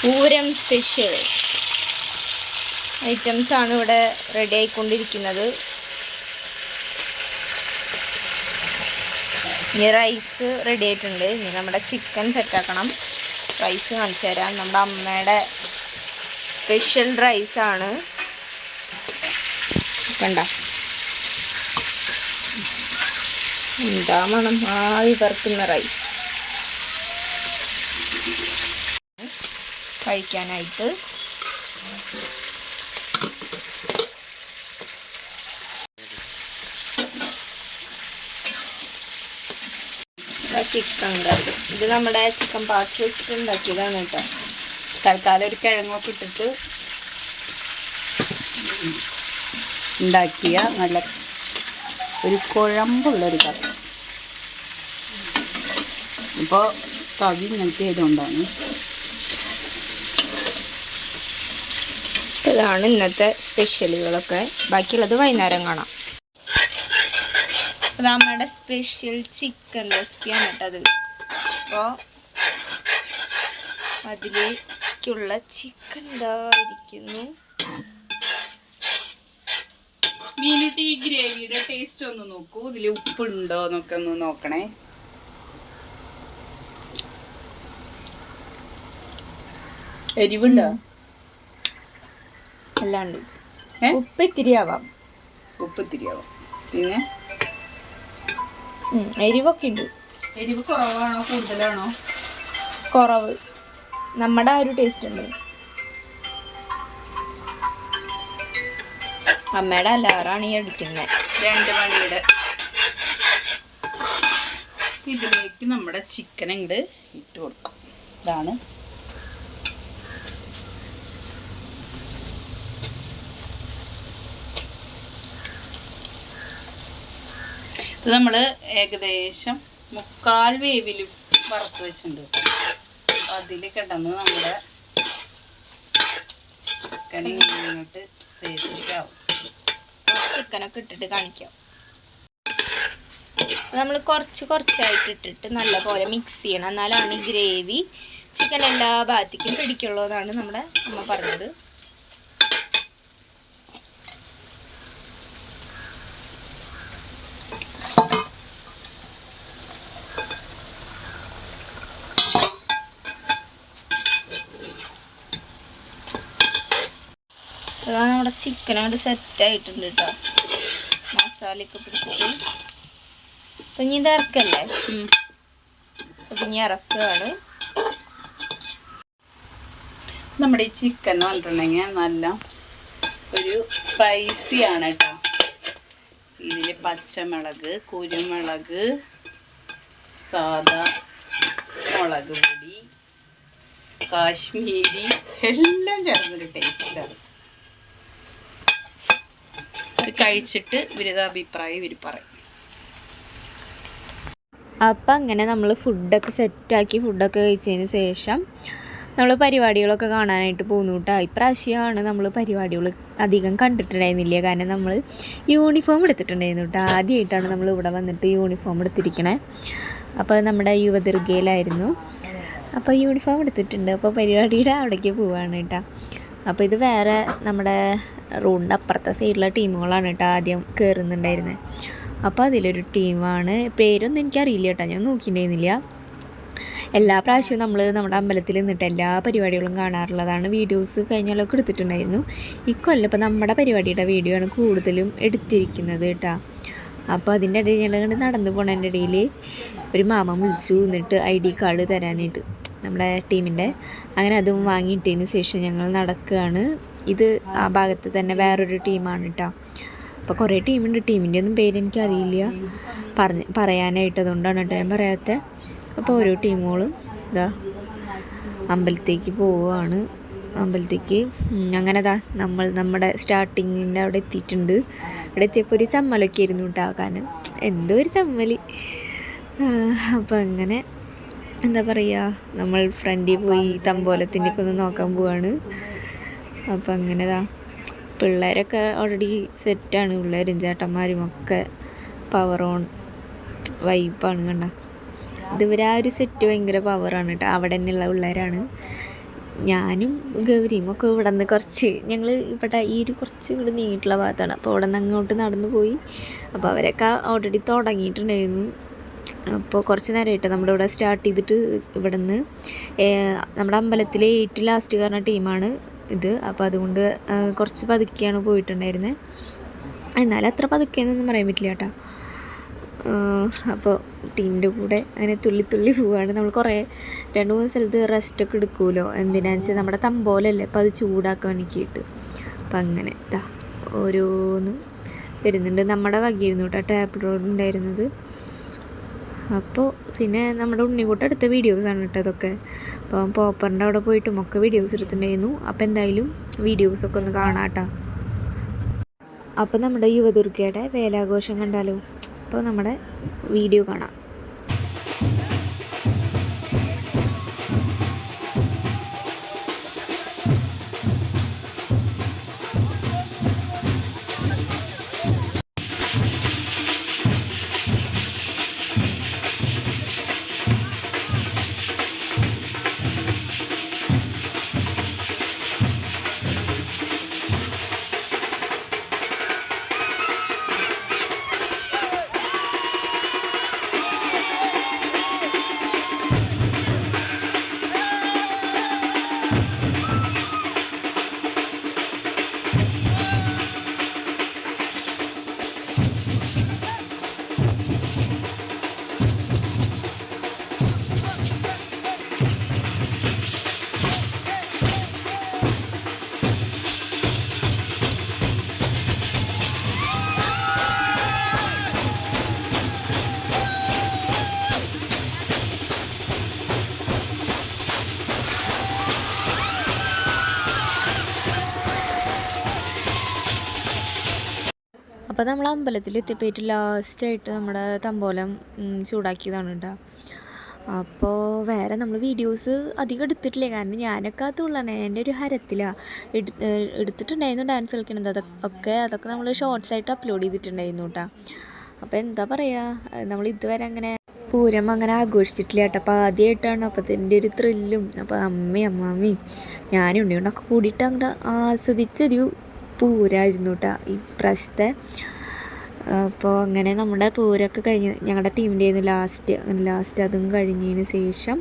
Pooram special items ആണ് ഇവിടെ ready ആയിക്കൊണ്ടിരിക്കുന്നത്. ഇനി റൈസ് റെഡി ആയിട്ടുണ്ട്. ഇനി നമ്മുടെ ചിക്കൻ സെറ്റാക്കണം റൈസ് കാണിച്ചു തരാം. നമ്മുടെ അമ്മയുടെ സ്പെഷ്യൽ റൈസാണ് കണ്ട? എന്താ മണം ആയി പറക്കുന്ന റൈസ് കഴിക്കാനായിട്ട്. Chicken curry. ഇത് നമ്മുടെ ചിക്കൻ പാർട്സ് വെച്ചിട്ട് ഉണ്ടാക്കിയതാണ് കേട്ടോ. തൽക്കാലം ഒരു കിഴങ്ങൊക്കെ ഇട്ടിട്ട് ഉണ്ടാക്കിയ നല്ല ഒരു കുഴമ്പുള്ളൊരു കറി. ഇപ്പോൾ കവി ഇങ്ങനത്തെ ആയതുകൊണ്ടാണ് ഇതാണ് ഇന്നത്തെ സ്പെഷ്യലുകളൊക്കെ. ബാക്കിയുള്ളത് വൈകുന്നേരം കാണാം. നമ്മുടെ സ്പെഷ്യൽ ചിക്കൻ റെസിപ്പിയാണ് കേട്ടത് അപ്പോൾ അതിലേക്കുള്ള ചിക്കൻ ഇതായിരിക്കുന്നു മീനിട്ട് ഈ ഗ്രേവിയുടെ ടേസ്റ്റ് ഒന്ന് നോക്കൂ. ഇതിൽ ഉപ്പുണ്ടോ എന്നൊക്കെ ഒന്ന് നോക്കണേ. എരിവുണ്ടോ? അല്ലാണ്ട് ഉപ്പ് ഇത്തിരി ആവാം ഉപ്പ് ഇത്തിരിയാവും പിന്നെ? ഉം, എരിവൊക്കെ ഉണ്ട് എരിവ് കുറവാണോ? കൂടുതലാണോ? കുറവ്. നമ്മുടെ ആ ഒരു ടേസ്റ്റ് ഉണ്ട്. അമ്മയുടെ അലാറാണ് ഈ അടിക്കുന്നത് രണ്ട് മണിയുടെ ഇതിലേക്ക് നമ്മുടെ ചിക്കൻ ഉണ്ട് ഇട്ട് കൊടുക്കും. ഇതാണ് നമ്മൾ ഏകദേശം മുക്കാൽ വേവിൽ വറുത്ത് വെച്ചിട്ടുണ്ട്. അതിൽ കിടന്ന് നമ്മുടെ ചിക്കൻ ഇങ്ങോട്ട് സെറ്റാവും ചിക്കനൊക്കെ ഇട്ടിട്ട് കാണിക്കാം. നമ്മൾ കുറച്ച് കുറച്ചായിട്ട് ഇട്ടിട്ട് നല്ലപോലെ മിക്സ് ചെയ്യണം. എന്നാലാണ് ഈ ഗ്രേവി ചിക്കൻ എല്ലാ ഭാഗത്തേക്കും പിടിക്കുള്ളൂ എന്നാണ് നമ്മുടെ അമ്മ പറഞ്ഞത് അതാണ് നമ്മുടെ ചിക്കൻ അങ്ങോട്ട് സെറ്റ് ആയിട്ടുണ്ട് കേട്ടോ മസാലയൊക്കെ പിടിച്ചിട്ട്. അപ്പം ഇനി ഇത് ഇറക്കല്ലേ അപ്പം ഇനി ഇറക്കുകയാണ് നമ്മുടെ ഈ ചിക്കൻ എന്ന് പറഞ്ഞിട്ടുണ്ടെങ്കിൽ നല്ല ഒരു സ്പൈസി ആണ് കേട്ടോ ഇതിൽ പച്ചമുളക് കുരുമുളക് സാദാ മുളക് പൊടി കാശ്മീരി എല്ലാം ചേർന്നൊരു ടേസ്റ്റാണ് കഴിച്ചിട്ട് വിരുദ്ധാഭിപ്രായം ഇവർ പറയും. അപ്പം അങ്ങനെ നമ്മൾ ഫുഡൊക്കെ സെറ്റാക്കി ഫുഡൊക്കെ കഴിച്ചതിന് ശേഷം നമ്മൾ പരിപാടികളൊക്കെ കാണാനായിട്ട് പോകുന്നു കേട്ടോ ഇപ്രാവശ്യമാണ് നമ്മൾ പരിപാടികൾ അധികം കണ്ടിട്ടുണ്ടായിരുന്നില്ല. കാരണം നമ്മൾ യൂണിഫോം എടുത്തിട്ടുണ്ടായിരുന്നു കേട്ടോ ആദ്യമായിട്ടാണ് നമ്മൾ ഇവിടെ വന്നിട്ട് യൂണിഫോം എടുത്തിരിക്കണേ. അപ്പോൾ നമ്മുടെ യുവദുർഗയിലായിരുന്നു. അപ്പോൾ യൂണിഫോം എടുത്തിട്ടുണ്ട്. അപ്പോൾ പരിപാടിയുടെ അവിടേക്ക് പോവാണ് കേട്ടോ അപ്പോൾ ഇത് വേറെ നമ്മുടെ റോഡിന്റെ അപ്പുറത്തെ സൈഡിലുള്ള ടീമുകളാണ് കേട്ടോ ആദ്യം കയറുന്നുണ്ടായിരുന്നത് അപ്പോൾ അതിലൊരു ടീമാണ്. പേരൊന്നും എനിക്കറിയില്ല കേട്ടോ. ഞാൻ നോക്കിയിട്ടുണ്ടായിരുന്നില്ല. എല്ലാ പ്രാവശ്യവും നമ്മൾ നമ്മുടെ അമ്പലത്തിൽ നിന്നിട്ട് എല്ലാ പരിപാടികളും കാണാറുള്ളതാണ്. വീഡിയോസ് കഴിഞ്ഞാലൊക്കെ എടുത്തിട്ടുണ്ടായിരുന്നു. ഇക്കൊല്ലം ഇപ്പോൾ നമ്മുടെ പരിപാടിയുടെ വീഡിയോ ആണ് കൂടുതലും എടുത്തിരിക്കുന്നത് കേട്ടോ. അപ്പോൾ അതിന്റെ ഇടയിൽ ഞങ്ങൾ നടന്നു പോണതിന്റെ ഇടയിൽ ഒരു മാമ വിളിച്ചു എന്നിട്ട് ഐ ഡി കാർഡ് തരാനായിട്ട്. നമ്മുടെ ടീമിന്റെ. അങ്ങനെ അതും വാങ്ങിയിട്ടതിന് ശേഷം ഞങ്ങൾ നടക്കുകയാണ്. ഇത് ആ ഭാഗത്ത് തന്നെ വേറൊരു ടീമാണ് കേട്ടോ അപ്പോൾ കുറേ ടീമുണ്ട്. ടീമിന്റെ ഒന്നും പേര് എനിക്കറിയില്ല. പറഞ്ഞ് പറയാനായിട്ട് അതുകൊണ്ടാണ് കേട്ടോ ഞാൻ പറയാത്തത് അപ്പോൾ ഓരോ ടീമുകളും ഇതാ അമ്പലത്തേക്ക് പോവുകയാണ്. അമ്പലത്തേക്ക് അങ്ങനെ ദാ നമ്മൾ നമ്മുടെ സ്റ്റാർട്ടിങ്ങിന്റെ അവിടെ എത്തിയിട്ടുണ്ട്. അവിടെ എത്തിയപ്പോൾ ഒരു ചമ്മലൊക്കെ ആയിരുന്നു കേട്ടോ കാരണം എന്തോ ഒരു ചമ്മൽ അപ്പം അങ്ങനെ എന്താ പറയുക നമ്മൾ ഫ്രണ്ടിൽ പോയി തമ്പോലത്തിന്റെയൊക്കെ ഒന്ന് നോക്കാൻ പോവാണ്. അപ്പം അങ്ങനെ ദാ പിള്ളേരൊക്കെ ഓൾറെഡി സെറ്റാണ് പിള്ളേരും ചേട്ടന്മാരും ഒക്കെ പവർ ഓൺ വൈബാണ് കണ്ട. ഇതുവരെ ആ ഒരു സെറ്റ് ഭയങ്കര പവറാണ് കേട്ടോ. അവിടെ തന്നെയുള്ള പിള്ളേരാണ്. ഞാനും ഗൗരിയും ഒക്കെ ഇവിടെ നിന്ന് കുറച്ച് ഞങ്ങൾ ഇവിടെ ഈ ഒരു കുറച്ച് ഇവിടെ നീട്ടുള്ള ഭാഗത്താണ്. അപ്പോൾ ഇവിടെ നിന്ന് അങ്ങോട്ട് നടന്നു പോയി. അപ്പോൾ അവരൊക്കെ ഓൾറെഡി തുടങ്ങിയിട്ടുണ്ടായിരുന്നു. അപ്പോൾ കുറച്ച് നേരമായിട്ട് നമ്മുടെ ഇവിടെ സ്റ്റാർട്ട് ചെയ്തിട്ട് ഇവിടെ നിന്ന് നമ്മുടെ അമ്പലത്തിലെ ഏറ്റവും ലാസ്റ്റ് കാരണം ടീമാണ് ഇത്. അപ്പോൾ അതുകൊണ്ട് കുറച്ച് പതുക്കെയാണ് പോയിട്ടുണ്ടായിരുന്നത് എന്നാലും അത്ര പതുക്കെയെന്നൊന്നും പറയാൻ പറ്റില്ല കേട്ടോ. അപ്പോൾ ടീമിന്റെ കൂടെ അങ്ങനെ തുള്ളി തുള്ളി പോവുകയാണ് നമ്മൾ കുറേ രണ്ട് മൂന്ന് സ്ഥലത്ത് റെസ്റ്റൊക്കെ എടുക്കുമല്ലോ എന്തിനാന്ന് വെച്ചാൽ നമ്മുടെ തമ്പോലല്ലേ? അപ്പോൾ അത് ചൂടാക്കാൻ വേണ്ടിയിട്ട്. അപ്പം അങ്ങനെ ഇതാ ഓരോന്നും വരുന്നുണ്ട്. നമ്മുടെ വകയായിരുന്നു കേട്ടോ ടാപ്പ് റോഡ് ഉണ്ടായിരുന്നത്. അപ്പോൾ പിന്നെ നമ്മുടെ ഉണ്ണിക്കൂട്ട എടുത്ത വീഡിയോസാണ് കേട്ടോ അതൊക്കെ അപ്പം പോപ്പറിന്റെ അവിടെ പോയിട്ടും ഒക്കെ വീഡിയോസ് എടുത്തിട്ടുണ്ടായിരുന്നു. അപ്പോൾ എന്തായാലും വീഡിയോസൊക്കെ ഒന്ന് കാണാം കേട്ടോ അപ്പോൾ നമ്മുടെ യുവദുർഗയുടെ വേലാഘോഷം കണ്ടാലോ? അപ്പോൾ നമ്മുടെ വീഡിയോ കാണാം. അപ്പോൾ നമ്മൾ അമ്പലത്തിൽ എത്തിപ്പോയിട്ട് ലാസ്റ്റായിട്ട് നമ്മുടെ തമ്പോലം ചൂടാക്കിയതാണ് കേട്ടോ അപ്പോൾ വേറെ നമ്മൾ വീഡിയോസ് അധികം എടുത്തിട്ടില്ല. കാരണം ഞാനൊക്കെ അത് ഉള്ളതാണ് എന്റെ ഒരു ഹരത്തിലാണ് എടു എടുത്തിട്ടുണ്ടായിരുന്നു ഡാൻസ് കളിക്കണത്. അതൊക്കെ അതൊക്കെ നമ്മൾ ഷോർട്സ് ആയിട്ട് അപ്ലോഡ് ചെയ്തിട്ടുണ്ടായിരുന്നു കേട്ടോ അപ്പോൾ എന്താ പറയുക നമ്മൾ ഇതുവരെ അങ്ങനെ പൂരം അങ്ങനെ ആഘോഷിച്ചിട്ടില്ല കേട്ടോ അപ്പോൾ ആദ്യമായിട്ടാണ് അപ്പോൾ അതിന്റെ ഒരു ത്രില്ലും അപ്പോൾ അമ്മയും അമ്മാമ്മയും ഞാനും ഉണ്ണിയുണ്ടൊക്കെ കൂടിയിട്ട് അങ്ങോട്ട് ആസ്വദിച്ചൊരു പൂരമായിരുന്നു കേട്ടോ ഈ പ്രാവശ്യത്തെ അപ്പോൾ അങ്ങനെ നമ്മുടെ പൂരമൊക്കെ കഴിഞ്ഞ് ഞങ്ങളുടെ ടീമിന്റെ ആയിരുന്നു ലാസ്റ്റ് അങ്ങനെ ലാസ്റ്റ് അതും കഴിഞ്ഞതിന് ശേഷം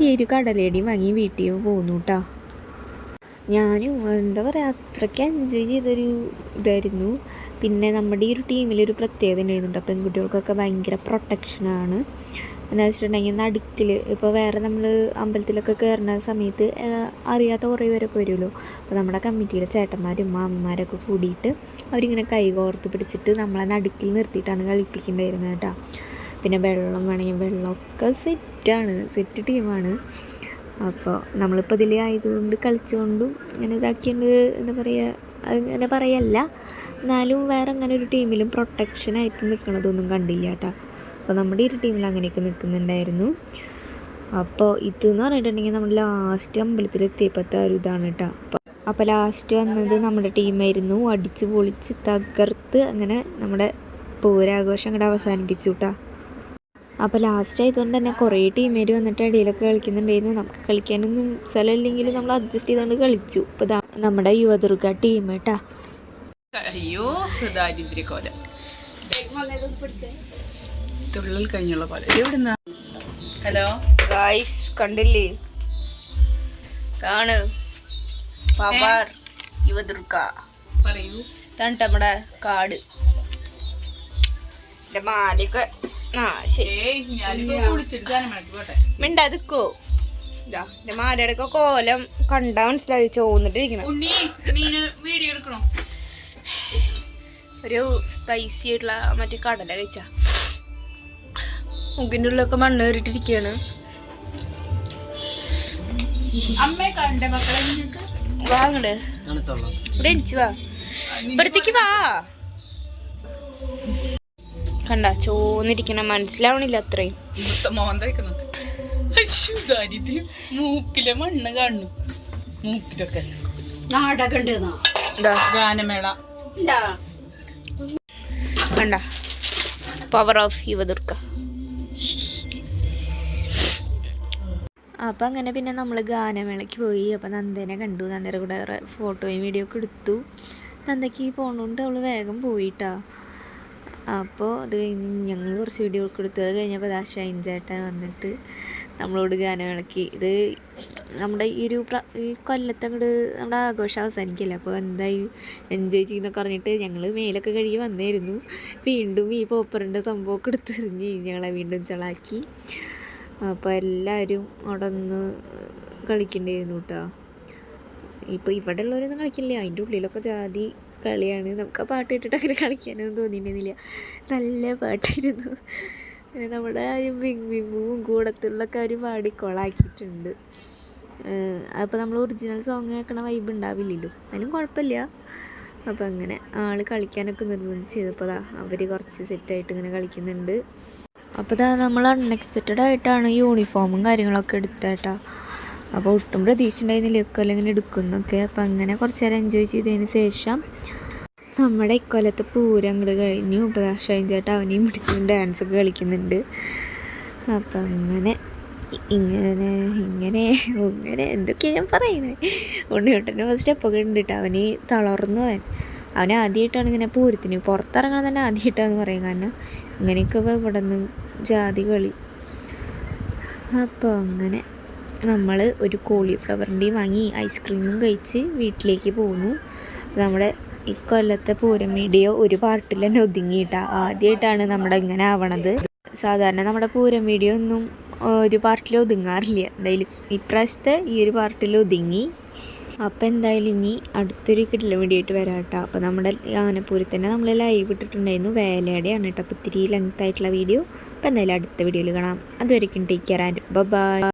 ഈ ഒരു കടലേടിയും വാങ്ങി വീട്ടിൽ പോന്നു കേട്ടോ ഞാനും എന്താ പറയുക അത്രയ്ക്ക് എൻജോയ് ചെയ്തൊരു ഇതായിരുന്നു. പിന്നെ നമ്മുടെ ഈ ഒരു ടീമിലൊരു പ്രത്യേകത ഉണ്ടായിരുന്നുണ്ട് പെൺകുട്ടികൾക്കൊക്കെ ഭയങ്കര പ്രൊട്ടക്ഷനാണ് എന്താ വെച്ചിട്ടുണ്ടെങ്കിൽ നടുക്കിൽ ഇപ്പോൾ വേറെ നമ്മൾ അമ്പലത്തിലൊക്കെ കയറുന്ന സമയത്ത് അറിയാത്ത കുറേ പേരൊക്കെ വരുമല്ലോ. അപ്പോൾ നമ്മുടെ കമ്മിറ്റിയിലെ ചേട്ടന്മാരും അമ്മമാരൊക്കെ കൂടിയിട്ട് അവരിങ്ങനെ കൈ കോർത്ത് പിടിച്ചിട്ട് നമ്മളെ നടുക്കിൽ നിർത്തിയിട്ടാണ് കളിപ്പിക്കേണ്ടിയിരുന്നത് കേട്ടോ. പിന്നെ വെള്ളം വേണമെങ്കിൽ വെള്ളമൊക്കെ സെറ്റാണ് സെറ്റ് ടീമാണ് അപ്പോൾ നമ്മളിപ്പോൾ ഇതിലേ ആയതുകൊണ്ട് കളിച്ചുകൊണ്ടും ഇങ്ങനെ ഇതാക്കിയുണ്ട് എന്താ പറയുക അങ്ങനെ പറയല്ല. എന്നാലും വേറെ അങ്ങനെ ഒരു ടീമിലും പ്രൊട്ടക്ഷനായിട്ട് നിൽക്കണതൊന്നും കണ്ടില്ല കേട്ടോ. അപ്പോൾ നമ്മുടെ ഈ ഒരു ടീമിൽ അങ്ങനെയൊക്കെ നിൽക്കുന്നുണ്ടായിരുന്നു. അപ്പോൾ ഇതെന്ന് പറഞ്ഞിട്ടുണ്ടെങ്കിൽ നമ്മൾ ലാസ്റ്റ് അമ്പലത്തിൽ എത്തിയപ്പോഴത്തെ ഒരു ഇതാണ് കേട്ടോ. അപ്പോൾ അപ്പോൾ ലാസ്റ്റ് വന്നത് നമ്മുടെ ടീമായിരുന്നു അടിച്ച് പൊളിച്ച് തകർത്ത് അങ്ങനെ നമ്മുടെ പൂരാഘോഷം അങ്ങോട്ട് അവസാനിപ്പിച്ചു കേട്ടോ അപ്പോൾ ലാസ്റ്റ് ആയതുകൊണ്ട് തന്നെ കുറേ ടീമേര് വന്നിട്ട് ഇടയിലൊക്കെ കളിക്കുന്നുണ്ടായിരുന്നു. നമുക്ക് കളിക്കാനൊന്നും സ്ഥലമില്ലെങ്കിൽ നമ്മൾ അഡ്ജസ്റ്റ് ചെയ്തുകൊണ്ട് കളിച്ചു. ഇപ്പോൾ ഇതാ നമ്മുടെ യുവദുർഗ ടീം കേട്ടാ അയ്യോ ദാരിദ്ര്യക്കോല. തുള്ളൽ കഴിഞ്ഞുള്ള പോലെ. എവിടുന്ന? ഹലോ? ഗായ്സ് കണ്ടില്ലേ? കാണ് പവർ യുവദുർഗ. പറയൂ. ഇതാണ് നമ്മുടെ കാട്. എന്റെ മാലയൊക്കെ ആ ശരി. മിണ്ടാതിക്കോ ഇതാ എന്റെ മാലയുടെ കോലം കണ്ടാ മനസ്സിലായി ചോന്നിട്ടിരിക്കണം. വീഡിയോ എടുക്കണോ? ഒരു സ്പൈസി ആയിട്ടുള്ള മറ്റേ കടല കഴിച്ച. മുക്കിന്റെ ഉള്ളിലൊക്കെ മണ്ണ് കയറിയിട്ടിരിക്കുകയാണ് അമ്മയെ കണ്ട മക്കളെ വാ അങ്ങട് ഇവിടെ എനിച്ച് വാ. ഇവിടത്തേക്ക് വാ. കണ്ട ചോന്നിരിക്കണ മനസ്സിലാവണില്ല അത്രയും. മൂക്കിലെ മണ്ണ് കാണു മൂക്കിലൊക്കെ. ഗാനമേള. കണ്ട. പവർ ഓഫ് യുവദുർഗ. അപ്പം അങ്ങനെ പിന്നെ നമ്മൾ ഗാനമേളയ്ക്ക് പോയി. അപ്പം നന്ദനെ കണ്ടു. നന്ദയുടെ കൂടെ ഫോട്ടോയും വീഡിയോ ഒക്കെ എടുത്തു. നന്ദയ്ക്ക് പോകണോണ്ട് അവൾ വേഗം പോയിട്ടാ. അപ്പോൾ അത് കഴിഞ്ഞ് ഞങ്ങൾ കുറച്ച് വീഡിയോ ഒക്കെ എടുത്തു. അത് കഴിഞ്ഞപ്പോൾ ദാ ഷൈൻ ചേട്ടൻ വന്നിട്ട് നമ്മളോട് ഗാനമേളയ്ക്ക് ഇത് നമ്മുടെ ഈ ഒരു പ്ര ഈ കൊല്ലത്തെ അങ്ങോട്ട് നമ്മുടെ ആഘോഷം അവസാനിക്കില്ല? അപ്പോൾ എന്തായി? എൻജോയ് ചെയ്യുന്നൊക്കെ പറഞ്ഞിട്ട് ഞങ്ങൾ മേലൊക്കെ കഴുകി വന്നായിരുന്നു വീണ്ടും ഈ പോപ്പറിന്റെ സംഭവമൊക്കെ എടുത്തെറിഞ്ഞ് ഞങ്ങളെ വീണ്ടും ചളാക്കി. അപ്പോൾ എല്ലാവരും അവിടെ നിന്ന് കളിക്കണ്ടായിരുന്നു കേട്ടോ ഇപ്പോൾ ഇവിടെ ഉള്ളവരൊന്നും കളിക്കില്ല. അതിന്റെ ഉള്ളിലൊക്കെ ജാതി കളിയാണ്. നമുക്ക് ആ പാട്ട് ഇട്ടിട്ട് അങ്ങനെ കളിക്കാനൊന്നും തോന്നിയിട്ടില്ല നല്ല പാട്ടായിരുന്നു. നമ്മുടെ ആ ഒരു വിങ്ങും കൂടത്തുള്ളൊക്കെ അവർ പാടി കൊളാക്കിയിട്ടുണ്ട്. അപ്പോൾ നമ്മൾ ഒറിജിനൽ സോങ് കേൾക്കണ വൈബ് ഉണ്ടാവില്ലല്ലോ. എന്നാലും കുഴപ്പമില്ല. അപ്പോൾ അങ്ങനെ ആൾ കളിക്കാനൊക്കെ നിർബന്ധിച്ച് ചെയ്തപ്പോൾ അതാ അവർ കുറച്ച് സെറ്റായിട്ട് ഇങ്ങനെ കളിക്കുന്നുണ്ട്. അപ്പോൾ ഇതാ നമ്മൾ അൺഎക്സ്പെക്റ്റഡ് ആയിട്ടാണ് യൂണിഫോമും കാര്യങ്ങളൊക്കെ എടുത്തേട്ടാ അപ്പോൾ ഒട്ടും പ്രതീക്ഷിച്ചിട്ടുണ്ടായിരുന്നില്ല ഇക്കൊല്ലം ഇങ്ങനെ എടുക്കുന്നൊക്കെ. അപ്പം അങ്ങനെ കുറച്ച് നേരം എൻജോയ് ചെയ്തതിന് ശേഷം നമ്മുടെ ഇക്കൊല്ലത്തെ പൂരം അങ്ങോട്ട് കഴിഞ്ഞു. അപ്പോൾ ഷൈൻ ചേട്ടൻ അവനെയും പിടിച്ച് ഡാൻസ് ഒക്കെ കളിക്കുന്നുണ്ട്. അപ്പം അങ്ങനെ ഇങ്ങനെ ഇങ്ങനെ ഇങ്ങനെ എന്തൊക്കെയാണ് ഞാൻ പറയുന്നത് ഉണ്ണിയോട്ടന്റെ സ്റ്റെപ്പൊക്കെ ഉണ്ട് കേട്ടോ അവന് തളർന്നു അവൻ അവൻ ആദ്യമായിട്ടാണ് ഇങ്ങനെ പൂരത്തിന് പുറത്തിറങ്ങണം തന്നെ ആദ്യമായിട്ടാണെന്ന് പറയും കാരണം ഇങ്ങനെയൊക്കെ ഇവിടെ നിന്ന് ജാതി കളി. അപ്പോൾ അങ്ങനെ നമ്മൾ ഒരു കോളിഫ്ലവറിന്റെയും വാങ്ങി ഐസ്ക്രീമും കഴിച്ച് വീട്ടിലേക്ക് പോന്നു. നമ്മുടെ ഇക്കൊല്ലത്തെ പൂരം വീഡിയോ ഒരു പാർട്ടിൽ തന്നെ ഒതുങ്ങിയിട്ട. ആദ്യമായിട്ടാണ് നമ്മുടെ ഇങ്ങനെ ആവണത്. സാധാരണ നമ്മുടെ പൂരം വീഡിയോ ഒന്നും ഒരു പാർട്ടിൽ ഒതുങ്ങാറില്ല. എന്തായാലും ഇപ്രാവശ്യത്തെ ഈ ഒരു പാർട്ടിൽ ഒതുങ്ങി. അപ്പോൾ എന്തായാലും ഇനി അടുത്തൊരു കിട്ടില്ല വേണ്ടിയിട്ട് വരാം കേട്ടോ അപ്പോൾ നമ്മുടെ ആനപ്പൂരി തന്നെ നമ്മൾ ലൈവ് ഇട്ടിട്ടുണ്ടായിരുന്നു. വേലയുടെയാണ് കേട്ടോ. അപ്പോൾ ഇത്തിരി ലെങ്ത് ആയിട്ടുള്ള വീഡിയോ അപ്പോൾ എന്തായാലും അടുത്ത വീഡിയോയിൽ കാണാം. അതുവരെയ്ക്കും ടേക്ക് കെയർ ആൻഡ് ബൈ